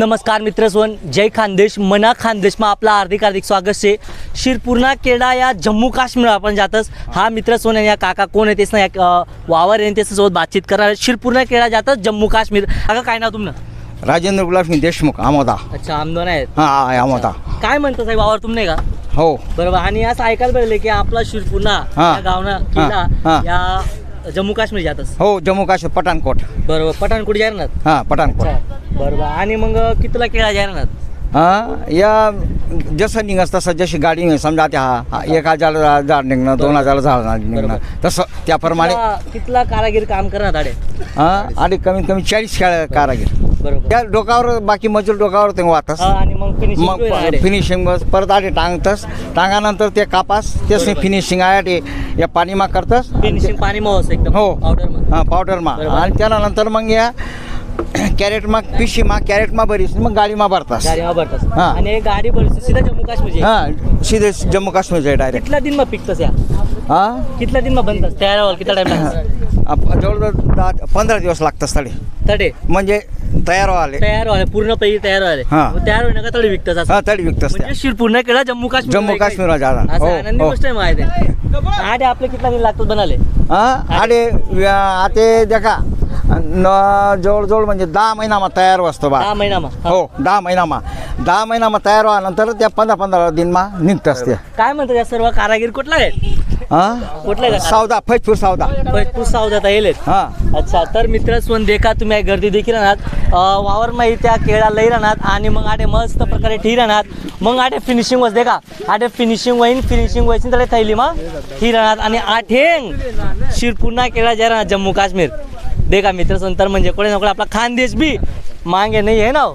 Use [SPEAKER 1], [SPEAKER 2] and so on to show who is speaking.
[SPEAKER 1] નમસ્કાર મિત્ર સોન જય मना મના ખાનદેશમાં आपला हार्दिक हार्दिक स्वागत शे. शिरपूर्णा केडा या जम्मू काश्मीर आपण जातच हा मित्र सोन आणि या काका कोण आहे तेच वावर आहे त्याच्यासोबत बातचीत करणार शिरपूरना केडा जातच जम्मू काश्मीर. काका काय नाव तुमनं
[SPEAKER 2] राजेंद्र गुलाबसिंग देशमुख आमोदा.
[SPEAKER 1] अच्छा आमदोन आहेत.
[SPEAKER 2] आमोदा.
[SPEAKER 1] काय म्हणतो साहेब वावर तुमने का?
[SPEAKER 2] हो.
[SPEAKER 1] बरोबर आणि असं ऐकायला पाहिजे की आपला शिरपूरना गावना या जम्मू काश्मीर जातच
[SPEAKER 2] हो जम्मू काश्मीर पठाणकोट.
[SPEAKER 1] बरोबर पठाणकोट जाणार?
[SPEAKER 2] हां पठाणकोट.
[SPEAKER 1] बरोबर आणि मग कितीला केळा जाणार
[SPEAKER 2] हा या जसं निघस तसं जशी गाडी निघ समजा त्या हा- हा एक हजार झाड निघणं दोन हजार झाड निघणं. तसं त्याप्रमाणे
[SPEAKER 1] कितला- कितला कारागीर काम करणार आडे
[SPEAKER 2] हा आणि कमीत कमी चाळीस खेळ कारागीर.
[SPEAKER 1] बरोबर.
[SPEAKER 2] त्या डोकावर बाकी मजूर डोकावर ते वाहतस.
[SPEAKER 1] हा, आणि मग फिनिशिंग
[SPEAKER 2] फिनिशिंग परत आधी टांगतस. टांगानंतर ते कापास तेच
[SPEAKER 1] बरोबर.
[SPEAKER 2] फिनिशिंग आहे ते या पाणीमा करतस.
[SPEAKER 1] फिनिशिंग पाणी मग एकदम
[SPEAKER 2] हो.
[SPEAKER 1] पावडर
[SPEAKER 2] हा पावडरमा
[SPEAKER 1] बरोबर.
[SPEAKER 2] आणि त्यानंतर मग या कॅरेटमा पिशीमा कॅरेटमा बरीस मग गाडीमा भरतास.
[SPEAKER 1] गाडी वापरतात
[SPEAKER 2] हा.
[SPEAKER 1] आणि हे गाडी बरं सीधा जम्मू काश्मीर
[SPEAKER 2] हा सीधे जम्मू काश्मीरचे डायरेक्ट
[SPEAKER 1] कितला दिन मग पिकतस या?
[SPEAKER 2] हा?
[SPEAKER 1] कितला दिन मग बनतस? तयार किती टाइम लागतो
[SPEAKER 2] आप- जवळजवळ दहा पंधरा दिवस लागतात तडे.
[SPEAKER 1] तडे?
[SPEAKER 2] म्हणजे तयार व्हाले
[SPEAKER 1] तयार व्हायला पूर्ण पैकी तयार व्हायले.
[SPEAKER 2] हा.
[SPEAKER 1] मग तयार होईना का तडे विकतस असं?
[SPEAKER 2] हा तडी विकतस त्या.
[SPEAKER 1] म्हणजे शिरपूर केला जम्मू काश्मीर
[SPEAKER 2] जम्मू काश्मीरला जाणार.
[SPEAKER 1] असं
[SPEAKER 2] हो
[SPEAKER 1] आनंदी
[SPEAKER 2] हो.
[SPEAKER 1] गोष्ट आहे माहिती आहे आडे आपले कितला दिन लागतात बनाले
[SPEAKER 2] हा आणि व्या- आते देखा. न जवळजवळ म्हणजे दहा महिनामा तयार असतो बा.
[SPEAKER 1] दहा महिना मग हा.
[SPEAKER 2] हो दहा महिनामा. दहा महिनामा तयार व्हानंतर त्या पंधरा पंधरा दिनमा निघतस ते
[SPEAKER 1] काय म्हणतात या सर्व कारागीर कुठला आहे?
[SPEAKER 2] हा?
[SPEAKER 1] कुठला आहे का
[SPEAKER 2] सावदा फैजपूर सावदा
[SPEAKER 1] फैजपूर सावधात येलेत
[SPEAKER 2] हा.
[SPEAKER 1] अच्छा तर मित्र सोन देखा तुम्ही गर्दी देखील राहणार. वावर माही त्या केळा लई राहणार आणि मग आटे मस्त प्रकारे ठी राहणार. मग आटे फिनिशिंग वच देखा आटे फिनिशिंग होईन फिनिशिंग व्हायची तर थैली मग ठी राहणार. आणि आठेंग शिरपूर्णा केळा जे राहणार जम्मू काश्मीर देखा मित्र सोन तर म्हणजे कोणी ना आपला खानदेश बी मागे नाही आहे ना हो.